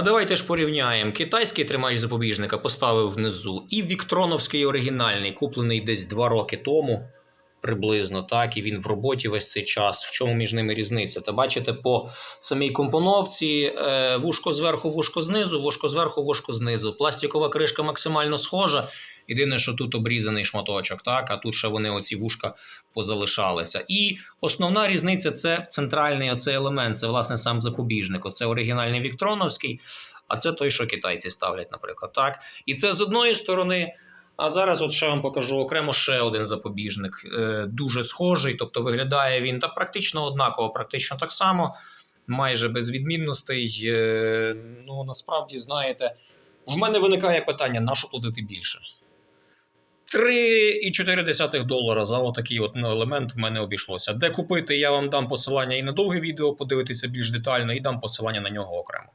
А давайте ж порівняємо. Китайський тримач запобіжника поставив внизу, і Віктроновський оригінальний, куплений десь 2 роки тому, приблизно, так, і він в роботі весь цей час. В чому між ними різниця? Та бачите, по самій компоновці е, вушко зверху, вушко знизу, вушко зверху, вушко знизу. Пластикова кришка максимально схожа. Єдине, що тут обрізаний шматочок, так, а тут ще вони оці вушка позалишалися. І основна різниця це центральний оцей елемент, це власне сам запобіжник. Оце оригінальний Віктроновський, а це той, що китайці ставлять, наприклад. так. І це з одної сторони. А зараз от ще вам покажу окремо ще один запобіжник, е, дуже схожий, тобто виглядає він та практично однаково, практично так само, майже без відмінностей. Е, ну насправді, знаєте, в мене виникає питання: на що платити більше? 3,4 долара за отакий от елемент в мене обійшлося. Де купити, я вам дам посилання і на довге відео, подивитися більш детально, і дам посилання на нього окремо.